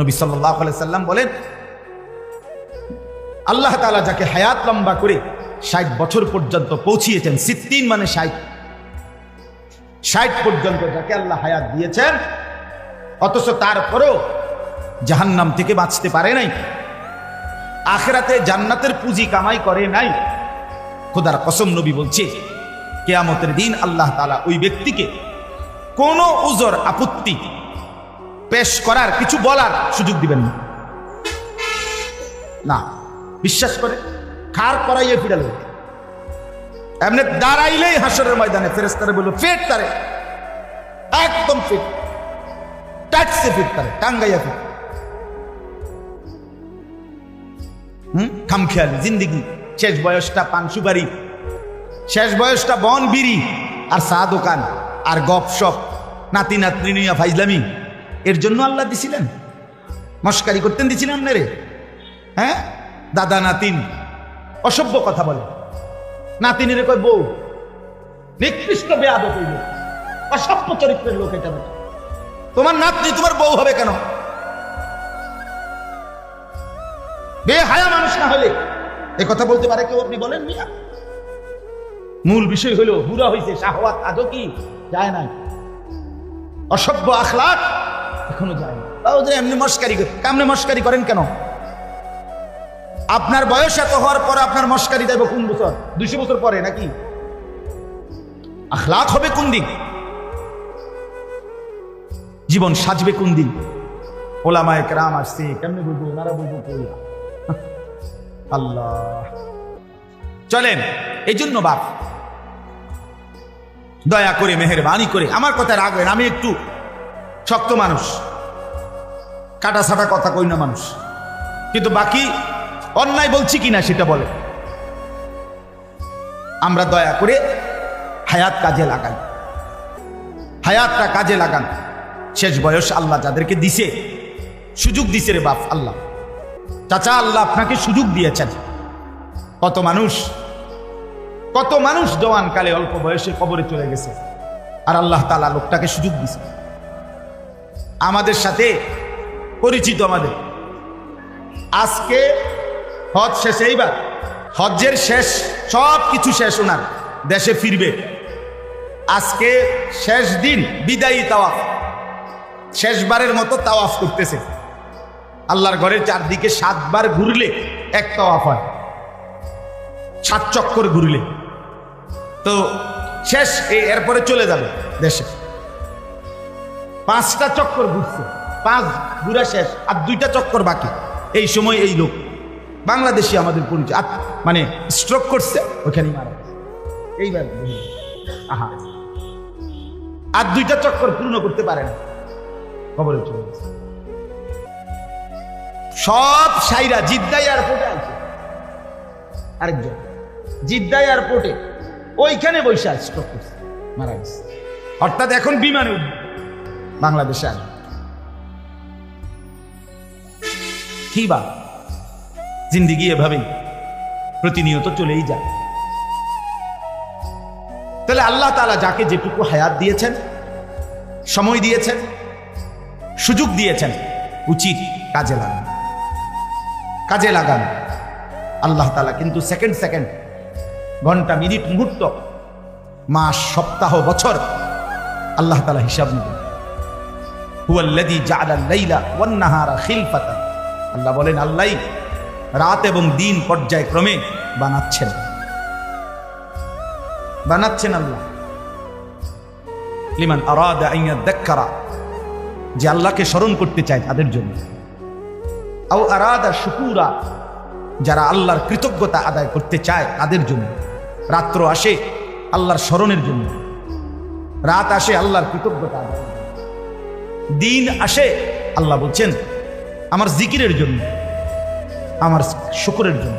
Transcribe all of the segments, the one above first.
নবী সাল্লাহ সাল্লাম বলেন, আল্লাহ তাআলা যাকে হায়াত লম্বা করে ষাট বছর পর্যন্ত পৌঁছিয়েছেন, সিদ্দিন মানে ষাট ষাট পর্যন্ত যাকে আল্লাহ হায়াত দিয়েছেন, অথচ তারপরেও জাহান্নাম থেকে বাঁচতে পারে নাই, আখেরাতে জান্নাতের পুঁজি কামাই করে নাই। খোদার কসম নবী বলছে, কেয়ামতের দিন আল্লাহ তালা ওই ব্যক্তিকে কোনো উজর, আপত্তি পেশ করার কিছু বলার সুযোগ দিবেন না। না, বিশ্বাস করে খার করাইয়ে ফিরাল এমনি দাঁড়াইলেই হাসরের ময়দানে ফেরেস্তারে বলল, ফেট তারে। একদম ফিট। টাচসে ফিট তারে, টাঙ্গাইয়া ফিট। হুম? খামখেয়ালি, জিন্দিগি। শেষ বয়সটা পান সুপারি। শেষ বয়সটা বন বিড়ি। আর চা দোকান আর গপ সপ নাতি নাতনি নিয়া ফাইজলামি। এর জন্য আল্লাহ দিছিলেন। মস্কারি করতেন দিছিলেন না রে হ্যাঁ? দাদা, নাতিন। অসভ্য কথা বলে। নাতিনের কয় বউ, নিকৃষ্ট বেয়াদ হইল অসভ্য চরিত্রের লোক এটা তোমার নাতনি তোমার বউ হবে কেন? বেহায়া মানুষ না হলে। এ কথা বলতে পারে কেউ আপনি বলেন মিয়া? মূল বিষয় হলো বুড়া হয়েছে শাহওয়াত আজও কি যায় নাই। অসভ্য আখলাক এখনও যায় যে এমনি মস্কারি করে- কেমনে মস্কারি করেন কেন? আপনার বয়স এত হওয়ার পর আপনার মস্কারি দেব কোন বছর? দুইশো বছর পরে নাকি? আখলাক হবে কোন দিন? জীবন সাজবে কোন দিন? ওলামায় কেরাম আসছে, কেমনে বলব ওনারা বলব আল্লাহ। চলেন, এই জন্য বাপ, দয়া করে, মেহরবানি করে, আমার কথা রাখবেন আমি একটু শক্ত মানুষ। কাটা সাটা কথা কই না মানুষ। কিন্তু বাকি অন্যায় বলছি কিনা সেটা বলে। আমরা দয়া করে হায়াত কাজে লাগাই। হায়াতটা কাজে লাগান। শেষ বয়স আল্লাহ যাদেরকে দিছে, সুযোগ দিছে রে বাপ আল্লাহ। চাচা আল্লাহ আপনাকে সুযোগ দিয়েছেন। কত মানুষ কত মানুষ জওয়ান কালে অল্প বয়সে কবরে চলে গেছে। আর আল্লাহ তালা লোকটাকে সুযোগ দিছে। আমাদের সাথে পরিচিত আমাদের। আজকে হজ শেষ, এইবার হজ্জের শেষ, সব কিছু শেষ ওনার, দেশে ফিরবে। আজকে শেষ দিন, বিদায়ী তাওয়াফ। শেষবারের মতো তাওয়াফ করতেছে। আল্লাহর ঘরের চারদিকে সাতবার ঘুরলে এক তাওয়াফ হয়। সাত চক্কর ঘুরলে। তো শেষ, এ- এরপরে চলে যাবে দেশে। পাঁচটা চক্কর ঘুরছে। পাঁচ ঘুরা শেষ, আর দুইটা চক্কর বাকি। এই সময় এই লোক, বাংলাদেশি আমাদের পরিচয়। মানে স্ট্রোক করছে ওখানে মারা এইবার আহা। আর দুইটা চক্কর পূর্ণ করতে পারে না। খবরে চলে সব সাইরা জিদ্দা এয়ারপোর্টে আছে আরেকজন, জিদ্দা এয়ারপোর্টে, ওইখানে আছে স্ট্রোক করছে, মারা গেছে। অর্থাৎ এখন বিমানে উঠবে। বাংলাদেশে আসবে কি বা? জিন্দিগি এভাবেই। প্রতিনিয়ত চলেই যায়। তাহলে আল্লাহ তাআলা যাকে যেটুকু হায়াত দিয়েছেন, সময় দিয়েছেন, সুযোগ দিয়েছেন, উচিত কাজে লাগান। কাজে লাগান। আল্লাহ তালা কিন্তু সেকেন্ড সেকেন্ড, ঘণ্টা, মিনিট, মুহূর্ত, মাস, সপ্তাহ, বছর আল্লাহ তালা হিসাব নেবেন। আল্লাহ বলেন, আল্লাহ রাত এবং দিন পর্যায়ক্রমে বানাচ্ছেন। বানাচ্ছেন আল্লাহ। যে আল্লাহকে স্মরণ করতে চায় তাদের জন্য। শুকুরা, যারা আল্লাহর কৃতজ্ঞতা আদায় করতে চায় তাদের জন্য। রাত্র আসে আল্লাহর স্মরণের জন্য। রাত আসে আল্লাহর কৃতজ্ঞতা আদায়। দিন আসে, আল্লাহ বলছেন, আমার জিকিরের জন্য, আমার শুকুরের জন্য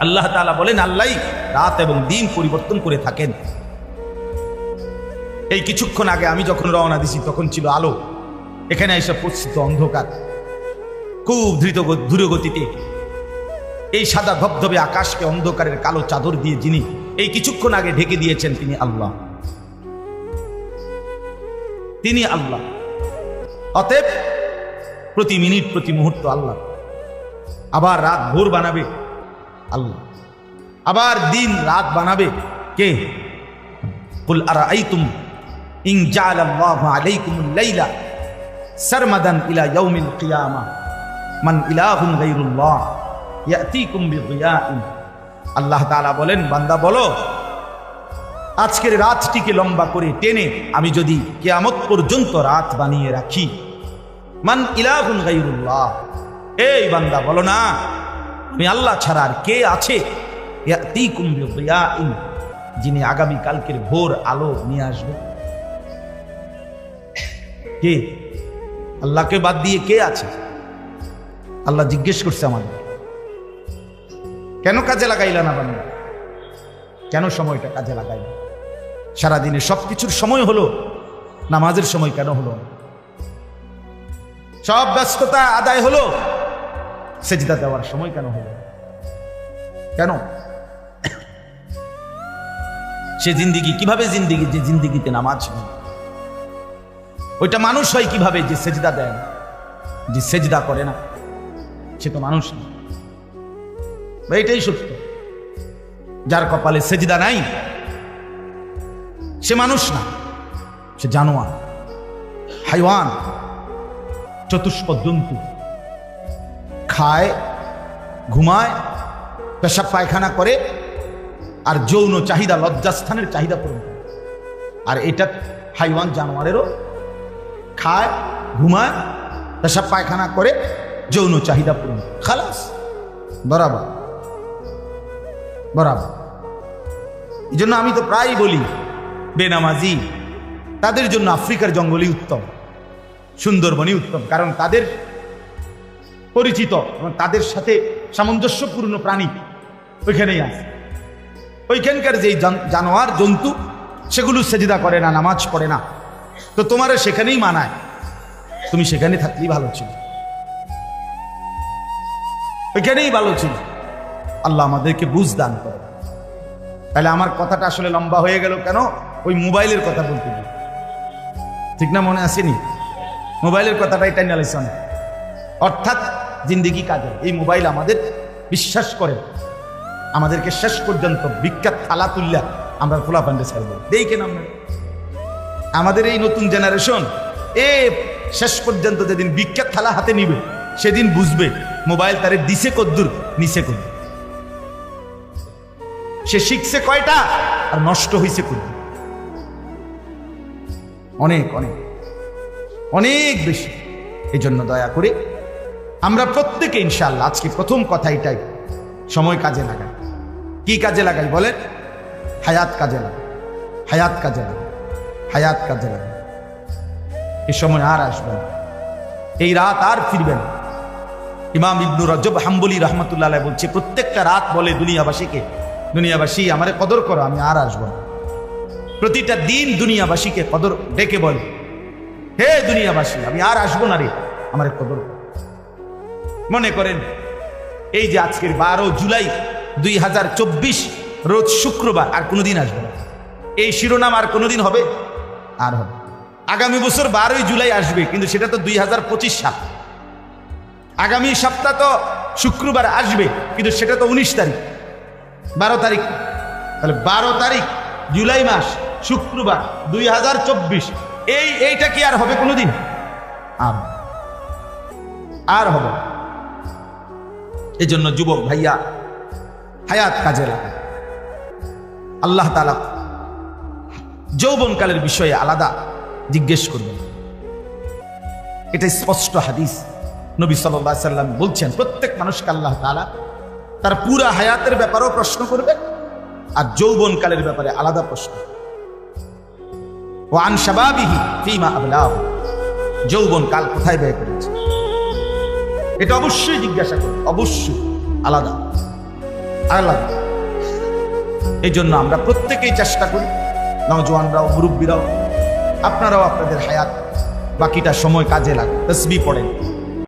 আল্লাহ তাআলা বলেন, আল্লাহ রাত এবং দিন পরিবর্তন করে থাকেন। এই কিছুক্ষণ আগে আমি যখন রওনা দিছি, তখন ছিল আলো। এখানে এসে পরিচিত অন্ধকার, খুব দ্রুত গ- দ্রুতগতিতে এই সাদা ধবধবে আকাশকে অন্ধকারের কালো চাদর দিয়ে যিনি এই কিছুক্ষণ আগে ঢেকে দিয়েছেন, তিনি আল্লাহ। তিনি আল্লাহ। অতএব প্রতি মিনিট, প্রতি মুহূর্ত আল্লাহ। আবার রাত ভোর বানাবে আল্লাহ। আবার দিন রাত বানাবে কে? কুল আরাআইতুম ইন জাআলাল্লাহু আলাইকুমুল লাইলা সারমাদান ইলা ইয়াউমিল কিয়ামা। মান ইলাহুন গায়রুল্লাহ, ইয়াতিকুম বিদিয়াইন আল্লাহ তাআলা বলেন, বান্দা বলো আজকের রাতটিকে লম্বা করে টেনে আমি যদি কেয়ামত পর্যন্ত রাত বানিয়ে রাখি। মান ইলাহুন গায়রুল্লাহ। এই বান্দা বলো না, আমি আল্লাহ ছাড়া আর কে আছে? যিনি আগামী কালকের ভোর আলো নিয়ে আসবে। কে? আল্লাহকে বাদ দিয়ে কে আছে? আল্লাহ জিজ্ঞেস করছে আমাদের। কেন কাজে লাগাইলা না বান্দা? কেন সময়টা কাজে লাগাইলা? সারাদিনে সব কিছুর সময় হলো, নামাজের সময় কেন হলো? সব ব্যস্ততা আদায় হলো, সেজদা দেওয়ার সময় কেন হলো? কেন? সে জিন্দিগি কীভাবে জিন্দিগি, যে জিন্দিগিতে নামাজ ওইটা মানুষ হয় কীভাবে যে সেজদা দেয় না? যে সেজদা করে না? সে তো মানুষ না। এটাই সত্য। যার কপালে সেজদা নাই সে মানুষ না, সে জানোয়ার, হাইওয়ান চতুষ্প জন্তু। খায়, ঘুমায়, পেশাব পায়খানা করে আর যৌন চাহিদা, লজ্জাস্থানের চাহিদা পূরণ করে। আর এটা হাইওয়ান জানোয়ারেরও খায়, ঘুমায়, পেশাব পায়খানা করে, যৌন চাহিদা পূরণ। খালাস, বরাবর বরাবর। এই জন্য আমি তো প্রায়ই বলি বেনামাজি। তাদের জন্য আফ্রিকার জঙ্গলই উত্তম, সুন্দরবনই উত্তম, কারণ তাদের পরিচিত এবং তাদের সাথে সামঞ্জস্যপূর্ণ প্রাণী ওইখানেই আছে। ওইখানকার যেই জানোয়ার, জন্তু, সেগুলো সেজিদা করে না, নামাজ পড়ে না। তো তোমার সেখানেই মানায়। তুমি সেখানে থাকলেই ভালো ছিল। ওইখানেই ভালো ছিল। আল্লাহ আমাদেরকে বুঝ দান করে। তাহলে আমার কথাটা আসলে লম্বা হয়ে গেল কেন? ওই মোবাইলের কথা বলতে গিয়ে। ঠিক না মনে আসেনি? মোবাইলের কথাটাই টাইম আলোচন। অর্থাৎ জিন্দিগি কাজে। এই মোবাইল আমাদের বিশ্বাস করে। আমাদেরকে শেষ পর্যন্ত বিখ্যাত থালা তুল্লা আমরা খোলা পান্ডে ছাড়ব দেখেন আমরা? আমাদের এই নতুন জেনারেশন এ শেষ পর্যন্ত যেদিন বিখ্যাত থালা হাতে নিবে, সেদিন বুঝবে মোবাইল তারে দিছে কদ্দুর নিচে কদ্দুর। সে শিখছে কয়টা? আর নষ্ট হয়েছে কদ্দুর। অনেক অনেক। অনেক বেশি। এই জন্য দয়া করে আমরা প্রত্যেকে ইনশাল্লাহ আজকে প্রথম কথা এটাই, সময় কাজে লাগাই। কি কাজে লাগাই বলেন? হায়াত কাজে লাগাই, হায়াত কাজে লাগাই, হায়াত কাজে লাগাই। এ সময় আর আসবে না। এই রাত আর ফিরবে না। ইমাম ইবনু রজব হাম্বলি রহমতুল্লাহ বলছে, প্রত্যেকটা রাত বলে দুনিয়াবাসীকে, দুনিয়াবাসী আমারে কদর করো, আমি আর আসব না। প্রতিটা দিন দুনিয়াবাসীকে কদর ডেকে বলে, হে দুনিয়াবাসী, আমি আর আসব না রে, আমার কদর মনে করেন, এই যে আজকের বারো জুলাই দুই হাজার চব্বিশ, রোজ শুক্রবার, আর কোনোদিন আসবে না। এই শিরোনাম আর কোনোদিন হবে? আর হবে। আগামী বছর বারোই জুলাই আসবে, কিন্তু সেটা তো দুই হাজার পঁচিশ সাল। আগামী সপ্তাহ তো শুক্রবার আসবে, কিন্তু সেটা তো উনিশ তারিখ। বারো তারিখ। তাহলে বারো তারিখ, জুলাই মাস শুক্রবার দুই হাজার চব্বিশ। এই, এইটা কি আর হবে কোনোদিন? আর আর হবে। এই জন্য যুবক ভাইয়া, হায়াত কাজে লাগে আল্লাহ তালা যৌবনকালের বিষয়ে আলাদা জিজ্ঞেস করবেন। এটা স্পষ্ট হাদিস। নবী সাল্লাহ সাল্লাম বলছেন, প্রত্যেক মানুষকে আল্লাহ তালা তার পুরা হায়াতের ব্যাপারেও প্রশ্ন করবে আর যৌবনকালের ব্যাপারে আলাদা প্রশ্ন। ও আন শাবাবিহি ফিমা আবলাহ। যৌবন কাল কোথায় ব্যয় করেছে? এটা অবশ্যই জিজ্ঞাসা করবে অবশ্যই, আলাদা আলাদা। এই জন্য আমরা প্রত্যেকেই চেষ্টা করি নজওয়ানরাও মুরব্বীরাও, আপনারাও আপনাদের হায়াত, বাকিটা সময় কাজে লাগে তসবি পড়েন।